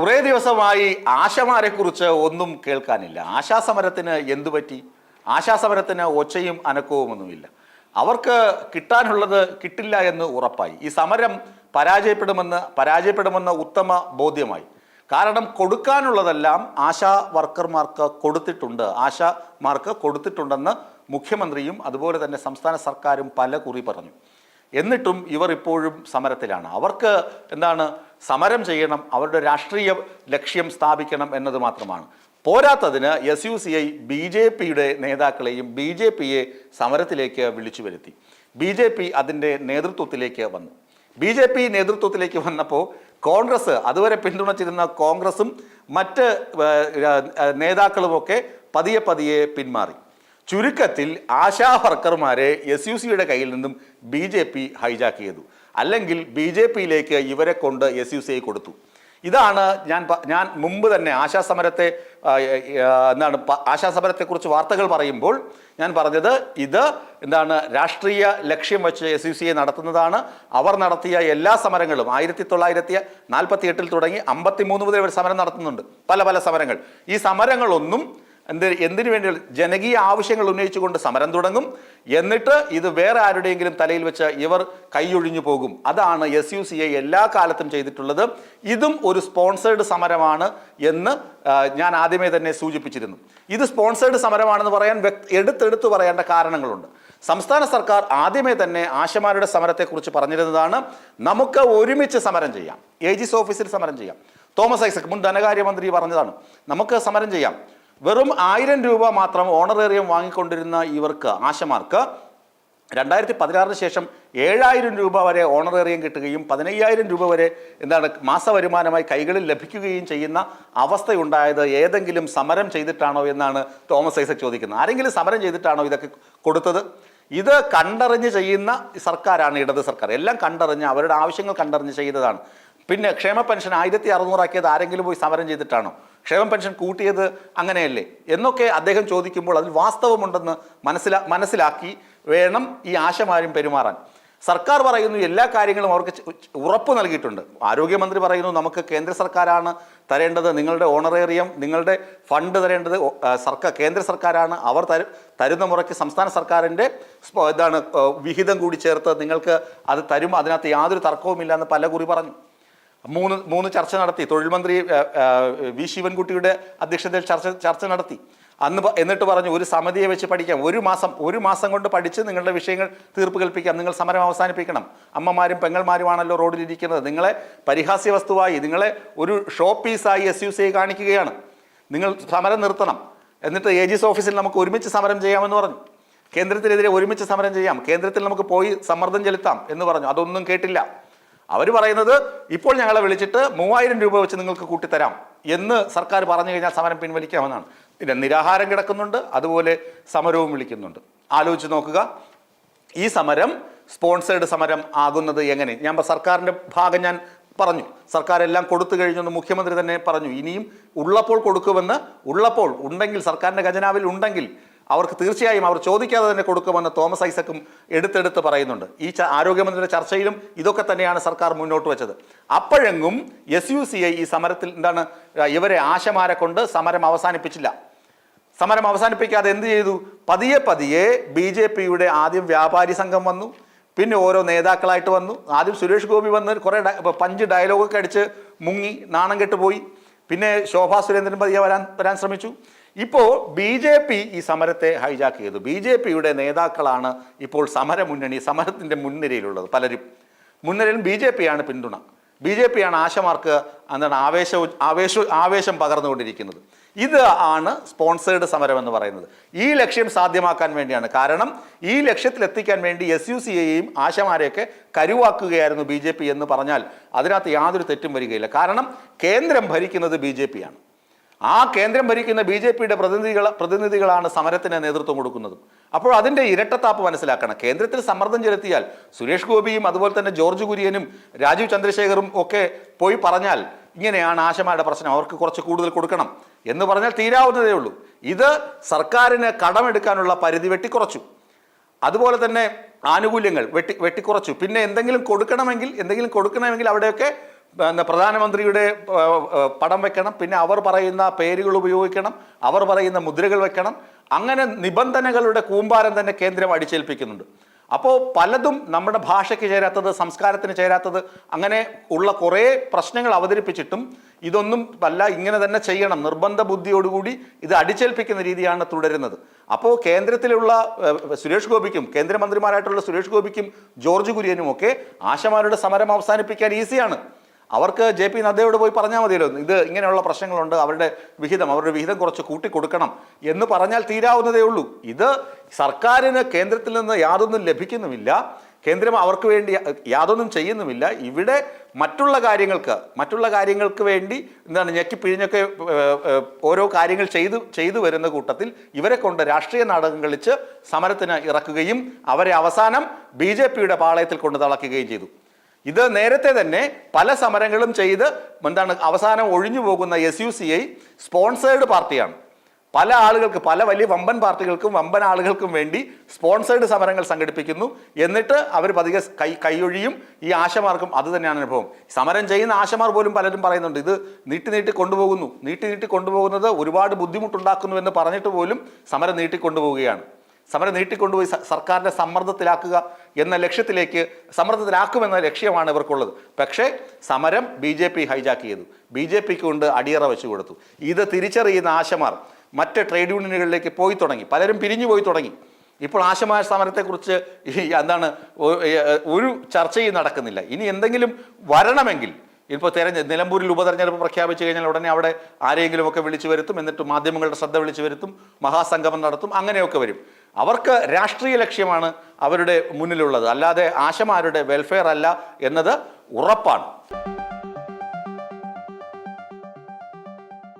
കുറേ ദിവസമായി ആശമാരെക്കുറിച്ച് ഒന്നും കേൾക്കാനില്ല. ആശാസമരത്തിന് എന്തു പറ്റി? ആശാസമരത്തിന് ഒച്ചയും അനക്കവുമൊന്നുമില്ല അവർക്ക് കിട്ടാനുള്ളത് കിട്ടില്ല എന്ന് ഉറപ്പായി. ഈ സമരം പരാജയപ്പെടുമെന്ന് പരാജയപ്പെടുമെന്ന് ഉത്തമ ബോധ്യമായി. കാരണം കൊടുക്കാനുള്ളതെല്ലാം ആശാ വർക്കർമാർക്ക് കൊടുത്തിട്ടുണ്ട്. ആശാമാർക്ക് കൊടുത്തിട്ടുണ്ടെന്ന് മുഖ്യമന്ത്രിയും അതുപോലെ തന്നെ സംസ്ഥാന സർക്കാരും പല കുറി പറഞ്ഞു. എന്നിട്ടും ഇവർ ഇപ്പോഴും സമരത്തിലാണ്. അവർക്ക് എന്താണ്? സമരം ചെയ്യണം അവരുടെ രാഷ്ട്രീയ ലക്ഷ്യം സ്ഥാപിക്കണം എന്നത് മാത്രമാണ്. പോരാത്തതിന് S U C I B J പിയുടെ നേതാക്കളെയും ബി ജെ പിയെ സമരത്തിലേക്ക് വിളിച്ചു വരുത്തി. ബി ജെ പി അതിന്റെ നേതൃത്വത്തിലേക്ക് വന്നു. ബി ജെ പി നേതൃത്വത്തിലേക്ക് വന്നപ്പോൾ കോൺഗ്രസ് അതുവരെ പിന്തുണച്ചിരുന്ന കോൺഗ്രസും മറ്റ് നേതാക്കളുമൊക്കെ പതിയെ പതിയെ പിന്മാറി. ചുരുക്കത്തിൽ ആശാ വർക്കർമാരെ എസ് യു സിയുടെ കയ്യിൽ നിന്നും ബി ജെ പി ഹൈജാക്ക് ചെയ്തു. അല്ലെങ്കിൽ ബി ജെ പിയിലേക്ക് ഇവരെ കൊണ്ട് എസ് യു സി കൊടുത്തു. ഇതാണ് ഞാൻ ഞാൻ മുമ്പ് തന്നെ ആശാ സമരത്തെ എന്താണ് ആശാ സമരത്തെക്കുറിച്ച് വാർത്തകൾ പറയുമ്പോൾ ഞാൻ പറഞ്ഞത് ഇത് എന്താണ് രാഷ്ട്രീയ ലക്ഷ്യം വെച്ച് എസ് യു സി എ നടത്തുന്നതാണ്. അവർ നടത്തിയ എല്ലാ സമരങ്ങളും ആയിരത്തി തൊള്ളായിരത്തി നാൽപ്പത്തി എട്ടിൽ തുടങ്ങി അമ്പത്തി മൂന്ന് മുതൽ ഇവർ സമരം നടത്തുന്നുണ്ട്. പല പല സമരങ്ങൾ. ഈ സമരങ്ങളൊന്നും എന്ത് എന്തിനു വേണ്ടി ജനകീയ ആവശ്യങ്ങൾ ഉന്നയിച്ചുകൊണ്ട് സമരം തുടങ്ങും. എന്നിട്ട് ഇത് വേറെ ആരുടെയെങ്കിലും തലയിൽ വെച്ച് ഇവർ കൈയൊഴിഞ്ഞു പോകും. അതാണ് എസ് യു സി ഐ എല്ലാ കാലത്തും ചെയ്തിട്ടുള്ളത്. ഇതും ഒരു സ്പോൺസേഡ് സമരമാണ് എന്ന് ഞാൻ ആദ്യമേ തന്നെ സൂചിപ്പിച്ചിരുന്നു. ഇത് സ്പോൺസേഡ് സമരമാണെന്ന് പറയാൻ എടുത്തെടുത്ത് പറയേണ്ട കാരണങ്ങളുണ്ട്. സംസ്ഥാന സർക്കാർ ആദ്യമേ തന്നെ ആശമാരുടെ സമരത്തെക്കുറിച്ച് പറഞ്ഞിരുന്നതാണ്. നമുക്ക് ഒരുമിച്ച് സമരം ചെയ്യാം. എ ജിസ് ഓഫീസിൽ സമരം ചെയ്യാം. തോമസ് ഐസക് മുൻ ധനകാര്യമന്ത്രി പറഞ്ഞതാണ്. നമുക്ക് സമരം ചെയ്യാം. വെറും ആയിരം രൂപ മാത്രം ഓണറേറിയം വാങ്ങിക്കൊണ്ടിരുന്ന ഇവർക്ക് ആശമാർക്ക് രണ്ടായിരത്തി പതിനാറിന് ശേഷം ഏഴായിരം രൂപ വരെ ഓണറേറിയം കിട്ടുകയും പതിനയ്യായിരം രൂപ വരെ എന്താണ് മാസവരുമാനമായി കൈകളിൽ ലഭിക്കുകയും ചെയ്യുന്ന അവസ്ഥയുണ്ടായത് ഏതെങ്കിലും സമരം ചെയ്തിട്ടാണോ എന്നാണ് തോമസ് ഐസക് ചോദിക്കുന്നത്. ആരെങ്കിലും സമരം ചെയ്തിട്ടാണോ ഇതൊക്കെ കൊടുത്തത്? ഇത് കണ്ടറിഞ്ഞ് ചെയ്യുന്ന സർക്കാരാണ് ഇടത് സർക്കാർ. എല്ലാം കണ്ടറിഞ്ഞ് അവരുടെ ആവശ്യങ്ങൾ കണ്ടറിഞ്ഞ് ചെയ്തതാണ്. പിന്നെ ക്ഷേമ പെൻഷൻ ആയിരത്തി അറുന്നൂറാക്കിയത് ആരെങ്കിലും പോയി സമരം ചെയ്തിട്ടാണോ? ക്ഷേമ പെൻഷൻ കൂട്ടിയത് അങ്ങനെയല്ലേ? എന്നൊക്കെ അദ്ദേഹം ചോദിക്കുമ്പോൾ അതിൽ വാസ്തവമുണ്ടെന്ന് മനസ്സിലാ മനസ്സിലാക്കി വേണം ഈ ആശമാരും പെരുമാറാൻ. സർക്കാർ പറയുന്നു എല്ലാ കാര്യങ്ങളും അവർക്ക് ഉറപ്പ് നൽകിയിട്ടുണ്ട്. ആരോഗ്യമന്ത്രി പറയുന്നു നമുക്ക് കേന്ദ്ര സർക്കാരാണ് തരേണ്ടത് നിങ്ങളുടെ ഓണറേറിയം നിങ്ങളുടെ ഫണ്ട് തരേണ്ടത് സർക്കാർ കേന്ദ്ര സർക്കാരാണ്. അവർ തരു തരുന്ന മുറയ്ക്ക് സംസ്ഥാന സർക്കാരിന്റെ ഇതാണ് വിഹിതം കൂടി ചേർത്ത് നിങ്ങൾക്ക് അത് തരും അതിനകത്ത് യാതൊരു തർക്കവുമില്ല എന്ന് പല കുറി പറഞ്ഞു. മൂന്ന് മൂന്ന് ചർച്ച നടത്തി. തൊഴിൽ മന്ത്രി വി ശിവൻകുട്ടിയുടെ അധ്യക്ഷതയിൽ ചർച്ച ചർച്ച നടത്തി. അന്ന് എന്നിട്ട് പറഞ്ഞു ഒരു സമിതിയെ വെച്ച് പഠിക്കാം. ഒരു മാസം ഒരു മാസം കൊണ്ട് പഠിച്ച് നിങ്ങളുടെ വിഷയങ്ങൾ തീർപ്പ് കൽപ്പിക്കാം നിങ്ങൾ സമരം അവസാനിപ്പിക്കണം. അമ്മമാരും പെങ്ങൾമാരുമാണല്ലോ റോഡിലിരിക്കുന്നത്. നിങ്ങളെ പരിഹാസ്യ വസ്തുവായി നിങ്ങളെ ഒരു ഷോ പീസായി എസ് യു സി കാണിക്കുകയാണ്. നിങ്ങൾ സമരം നിർത്തണം. എന്നിട്ട് എ ഓഫീസിൽ നമുക്ക് ഒരുമിച്ച് സമരം ചെയ്യാമെന്ന് പറഞ്ഞു. കേന്ദ്രത്തിനെതിരെ ഒരുമിച്ച് സമരം ചെയ്യാം. കേന്ദ്രത്തിൽ നമുക്ക് പോയി സമ്മർദ്ദം ചെലുത്താം എന്ന് പറഞ്ഞു. അതൊന്നും കേട്ടില്ല. അവർ പറയുന്നത് ഇപ്പോൾ ഞങ്ങളെ വിളിച്ചിട്ട് മൂവായിരം രൂപ വെച്ച് നിങ്ങൾക്ക് കൂട്ടിത്തരാം എന്ന് സർക്കാർ പറഞ്ഞു കഴിഞ്ഞാൽ സമരം പിൻവലിക്കാമെന്നാണ്. പിന്നെ നിരാഹാരം കിടക്കുന്നുണ്ട് അതുപോലെ സമരവും വിളിക്കുന്നുണ്ട്. ആലോചിച്ച് നോക്കുക ഈ സമരം സ്പോൺസേഡ് സമരം ആകുന്നത് എങ്ങനെ? ഞാൻ സർക്കാരിന്റെ ഭാഗം ഞാൻ പറഞ്ഞു. സർക്കാർ എല്ലാം കൊടുത്തു കഴിഞ്ഞെന്ന് മുഖ്യമന്ത്രി തന്നെ പറഞ്ഞു. ഇനിയും ഉള്ളപ്പോൾ കൊടുക്കുമെന്ന് ഉള്ളപ്പോൾ ഉണ്ടെങ്കിൽ സർക്കാരിന്റെ ഖജനാവിൽ ഉണ്ടെങ്കിൽ അവർക്ക് തീർച്ചയായും അവർ ചോദിക്കാതെ തന്നെ കൊടുക്കുമെന്ന് തോമസ് ഐസക്കും എടുത്തെടുത്ത് പറയുന്നുണ്ട്. ഈ ആരോഗ്യമന്ത്രിയുടെ ചർച്ചയിലും ഇതൊക്കെ തന്നെയാണ് സർക്കാർ മുന്നോട്ട് വെച്ചത്. അപ്പോഴെങ്ങും എസ് യു സി ഐ ഈ സമരത്തിൽ എന്താണ് ഇവരെ ആശമാരെ കൊണ്ട് സമരം അവസാനിപ്പിച്ചില്ല. സമരം അവസാനിപ്പിക്കാതെ എന്ത് ചെയ്തു? പതിയെ പതിയെ ബി ജെ പിയുടെ ആദ്യം വ്യാപാരി സംഘം വന്നു പിന്നെ ഓരോ നേതാക്കളായിട്ട് വന്നു. ആദ്യം സുരേഷ് ഗോപി വന്ന് കുറേ പഞ്ച് ഡയലോഗൊക്കെ അടിച്ച് മുങ്ങി നാണം കെട്ടുപോയി. പിന്നെ ശോഭാ സുരേന്ദ്രൻ പതിയെ വരാൻ വരാൻ ശ്രമിച്ചു. ഇപ്പോൾ ബി ജെ പി ഈ സമരത്തെ ഹൈജാക്ക് ചെയ്തു. ബി ജെ പിയുടെ നേതാക്കളാണ് ഇപ്പോൾ സമരമുന്നണി സമരത്തിന്റെ മുൻനിരയിലുള്ളത് പലരും. മുൻനിരയിൽ ബി ജെ പിയാണ് പിന്തുണ. ബി ജെ പിയാണ് ആശമാർക്ക് എന്താണ് ആവേശ ആവേശ ആവേശം പകർന്നുകൊണ്ടിരിക്കുന്നത്. ഇത് ആണ് സ്പോൺസേഡ് സമരം എന്ന് പറയുന്നത്. ഈ ലക്ഷ്യം സാധ്യമാക്കാൻ വേണ്ടിയാണ്. കാരണം ഈ ലക്ഷ്യത്തിലെത്തിക്കാൻ വേണ്ടി എസ് യു സി എയും ആശമാരെയൊക്കെ കരുവാക്കുകയായിരുന്നു ബി ജെ പി എന്ന് പറഞ്ഞാൽ. അതിനകത്ത് യാതൊരു തെറ്റും വരികയില്ല. കാരണം കേന്ദ്രം ഭരിക്കുന്നത് ബി ജെ പിയാണ് ആ കേന്ദ്രം ഭരിക്കുന്ന ബി ജെ പിയുടെ പ്രതിനിധികൾ പ്രതിനിധികളാണ് സമരത്തിന് നേതൃത്വം കൊടുക്കുന്നത്. അപ്പോൾ അതിന്റെ ഇരട്ടത്താപ്പ് മനസ്സിലാക്കണം. കേന്ദ്രത്തിൽ സമ്മർദ്ദം ചെലുത്തിയാൽ സുരേഷ് ഗോപിയും അതുപോലെ തന്നെ ജോർജ് കുര്യനും രാജീവ് ചന്ദ്രശേഖറും ഒക്കെ പോയി പറഞ്ഞാൽ ഇങ്ങനെയാണ് ആശമാരുടെ പ്രശ്നം. അവർക്ക് കുറച്ച് കൂടുതൽ കൊടുക്കണം എന്ന് പറഞ്ഞാൽ തീരാവുന്നതേ ഉള്ളൂ. ഇത് സർക്കാരിന് കടമെടുക്കാനുള്ള പരിധി വെട്ടിക്കുറച്ചു. അതുപോലെ തന്നെ ആനുകൂല്യങ്ങൾ വെട്ടി വെട്ടിക്കുറച്ചു. പിന്നെ എന്തെങ്കിലും കൊടുക്കണമെങ്കിൽ എന്തെങ്കിലും കൊടുക്കണമെങ്കിൽ അവിടെയൊക്കെ പിന്നെ പ്രധാനമന്ത്രിയുടെ പടം വെക്കണം പിന്നെ അവർ പറയുന്ന പേരുകൾ ഉപയോഗിക്കണം അവർ പറയുന്ന മുദ്രകൾ വെക്കണം അങ്ങനെ നിബന്ധനകളുടെ കൂമ്പാരം തന്നെ കേന്ദ്രം അടിച്ചേൽപ്പിക്കുന്നുണ്ട്. അപ്പോൾ പലതും നമ്മുടെ ഭാഷയ്ക്ക് ചേരാത്തത് സംസ്കാരത്തിന് ചേരാത്തത് അങ്ങനെ ഉള്ള കുറേ പ്രശ്നങ്ങൾ അവതരിപ്പിച്ചിട്ടും ഇതൊന്നും അല്ല ഇങ്ങനെ തന്നെ ചെയ്യണം നിർബന്ധ ബുദ്ധിയോടുകൂടി ഇത് അടിച്ചേൽപ്പിക്കുന്ന രീതിയാണ് തുടരുന്നത്. അപ്പോൾ കേന്ദ്രത്തിലുള്ള സുരേഷ് ഗോപിക്കും കേന്ദ്രമന്ത്രിമാരായിട്ടുള്ള സുരേഷ് ഗോപിക്കും ജോർജ് കുര്യനും ഒക്കെ ആശമാരുടെ സമരം അവസാനിപ്പിക്കാൻ ഈസിയാണ്. അവർക്ക് ജെ പി നദ്ദയോട് പോയി പറഞ്ഞാൽ മതിയല്ലോ. ഇത് ഇങ്ങനെയുള്ള പ്രശ്നങ്ങളുണ്ട്. അവരുടെ വിഹിതം അവരുടെ വിഹിതം കുറച്ച് കൂട്ടിക്കൊടുക്കണം എന്ന് പറഞ്ഞാൽ തീരാവുന്നതേ ഉള്ളൂ. ഇത് സർക്കാരിന് കേന്ദ്രത്തിൽ നിന്ന് യാതൊന്നും ലഭിക്കുന്നുമില്ല. കേന്ദ്രം അവർക്ക് വേണ്ടി യാതൊന്നും ചെയ്യുന്നുമില്ല. ഇവിടെ മറ്റുള്ള കാര്യങ്ങൾക്ക് മറ്റുള്ള കാര്യങ്ങൾക്ക് വേണ്ടി എന്താണ് ഞെക്കി പിഴിഞ്ഞൊക്കെ ഓരോ കാര്യങ്ങൾ ചെയ്തു ചെയ്തു വരുന്ന കൂട്ടത്തിൽ ഇവരെ കൊണ്ട് രാഷ്ട്രീയ നാടകം കളിച്ച് സമരത്തിന് ഇറക്കുകയും അവരെ അവസാനം ബി പാളയത്തിൽ കൊണ്ട് തളക്കുകയും ചെയ്തു. ഇത് നേരത്തെ തന്നെ പല സമരങ്ങളും ചെയ്ത് എന്താണ് അവസാനം ഒഴിഞ്ഞു പോകുന്ന S U C I sponsored പാർട്ടിയാണ്. പല ആളുകൾക്ക് പല വലിയ വമ്പൻ പാർട്ടികൾക്കും വമ്പൻ ആളുകൾക്കും വേണ്ടി സ്പോൺസേഡ് സമരങ്ങൾ സംഘടിപ്പിക്കുന്നു. എന്നിട്ട് അവർ പതിയെ കൈ കൈയൊഴിയും ഈ ആശമാർക്കും അത് തന്നെയാണ് അനുഭവം. സമരം ചെയ്യുന്ന ആശമാർ പോലും പലരും പറയുന്നുണ്ട് ഇത് നീട്ടി നീട്ടി കൊണ്ടുപോകുന്നു. നീട്ടി നീട്ടി കൊണ്ടുപോകുന്നത് ഒരുപാട് ബുദ്ധിമുട്ടുണ്ടാക്കുന്നു എന്ന് പറഞ്ഞിട്ട് പോലും സമരം നീട്ടിക്കൊണ്ടുപോവുകയാണ് സമരം നീട്ടിക്കൊണ്ടുപോയി സർക്കാരിന്റെ സമ്മർദ്ദത്തിലാക്കുക എന്ന ലക്ഷ്യത്തിലേക്ക് സമ്മർദ്ദത്തിലാക്കുമെന്ന ലക്ഷ്യമാണ് ഇവർക്കുള്ളത്. പക്ഷേ സമരം ബി ജെ പി ഹൈജാക്ക് ചെയ്തു. ബി ജെ പിക്ക് കൊണ്ട് അടിയറ വെച്ചു കൊടുത്തു. ഇത് തിരിച്ചറിയുന്ന ആശമാർ മറ്റ് ട്രേഡ് യൂണിയനുകളിലേക്ക് പോയി തുടങ്ങി. പലരും പിരിഞ്ഞു പോയി തുടങ്ങി. ഇപ്പോൾ ആശമായ സമരത്തെക്കുറിച്ച് എന്താണ് ഒരു ചർച്ചയും നടക്കുന്നില്ല. ഇനി എന്തെങ്കിലും വരണമെങ്കിൽ ഇപ്പോൾ തെരഞ്ഞെ നിലമ്പൂരിൽ ഉപതെരഞ്ഞെടുപ്പ് പ്രഖ്യാപിച്ചു കഴിഞ്ഞാൽ ഉടനെ അവിടെ ആരെങ്കിലുമൊക്കെ വിളിച്ചു വരുത്തും എന്നിട്ട് മാധ്യമങ്ങളുടെ ശ്രദ്ധ വിളിച്ചു വരുത്തും മഹാസംഗമം നടത്തും അങ്ങനെയൊക്കെ വരും. അവർക്ക് രാഷ്ട്രീയ ലക്ഷ്യമാണ് അവരുടെ മുന്നിലുള്ളത്. അല്ലാതെ ആശമാരുടെ വെൽഫെയർ അല്ല എന്നത് ഉറപ്പാണ്.